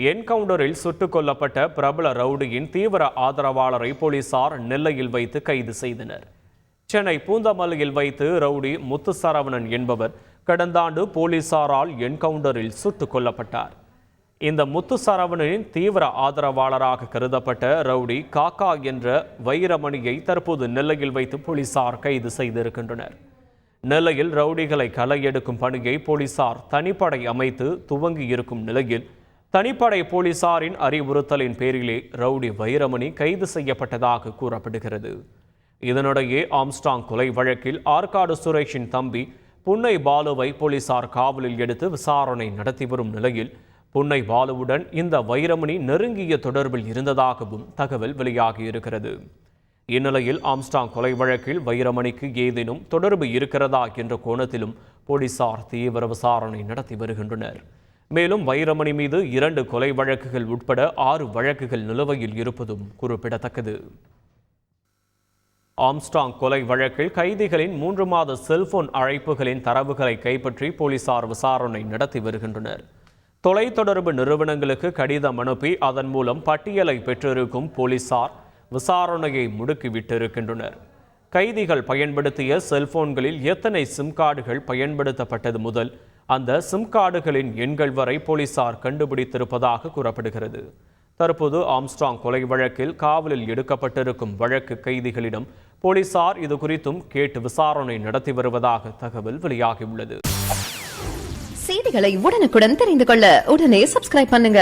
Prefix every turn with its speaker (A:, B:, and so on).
A: என்கவுண்டரில் சுட்டுக் கொல்லப்பட்ட பிரபல ரவுடியின் தீவிர ஆதரவாளரை போலீசார் நெல்லையில் வைத்து கைது செய்தனர். சென்னை பூந்தமல்லியில் வைத்து ரவுடி முத்துசரவணன் என்பவர் கடந்த ஆண்டு போலீசாரால் என்கவுண்டரில் சுட்டுக் கொல்லப்பட்டார். இந்த முத்துசரவணனின் தீவிர ஆதரவாளராக கருதப்பட்ட ரவுடி காக்கா என்ற வைரமணியை தற்போது நெல்லையில் வைத்து போலீசார் கைது செய்திருக்கின்றனர். நெல்லையில் ரவுடிகளை களை எடுக்கும் பணியை போலீசார் தனிப்படை அமைத்து துவங்கி இருக்கும் நிலையில் தனிப்படை போலீசாரின் அறிவுறுத்தலின் பேரிலே ரவுடி வைரமணி கைது செய்யப்பட்டதாக கூறப்படுகிறது. இதனிடையே ஆம்ஸ்டாங் கொலை வழக்கில் ஆற்காடு சுரேஷின் தம்பி புன்னை பாலுவை போலீசார் காவலில் எடுத்து விசாரணை நடத்தி வரும் நிலையில் புன்னை பாலுவுடன் இந்த வைரமணி நெருங்கிய தொடர்பில் இருந்ததாகவும் தகவல் வெளியாகியிருக்கிறது இந்நிலையில் ஆம்ஸ்டாங் கொலை வழக்கில் வைரமணிக்கு ஏதேனும் தொடர்பு இருக்கிறதா என்ற கோணத்திலும் போலீசார் தீவிர விசாரணை நடத்தி வருகின்றனர். மேலும் வைரமணி மீது இரண்டு கொலை வழக்குகள் உட்பட ஆறு வழக்குகள் நிலுவையில் இருப்பதும் குறிப்பிடத்தக்கது. ஆம்ஸ்டாங் கொலை வழக்கில் கைதிகளின் மூன்று மாத செல்போன் அழைப்புகளின் தரவுகளை கைப்பற்றி போலீசார் விசாரணை நடத்தி வருகின்றனர். தொலைத்தொடர்பு நிறுவனங்களுக்கு கடிதம் அனுப்பி அதன் மூலம் பட்டியலை பெற்றிருக்கும் போலீசார் விசாரணையை முடுக்கிவிட்டிருக்கின்றனர். கைதிகள் பயன்படுத்திய செல்போன்களில் எத்தனை சிம் கார்டுகள் பயன்படுத்தப்பட்டது முதல் அந்த சிம் கார்டுகளின் எண்கள் வரை போலீசார் கண்டுபிடித்திருப்பதாக கூறப்படுகிறது. தற்போது ஆம்ஸ்ட்ராங் கொலை வழக்கில் காவலில் எடுக்கப்பட்டிருக்கும் வழக்கு கைதிகளிடம் போலீசார் இது குறித்தும் கேட்டு விசாரணை நடத்தி வருவதாக தகவல் வெளியாகியுள்ளது.
B: செய்திகளை உடனுக்குடன் தெரிந்து கொள்ள உடனே சப்ஸ்கிரைப் பண்ணுங்க.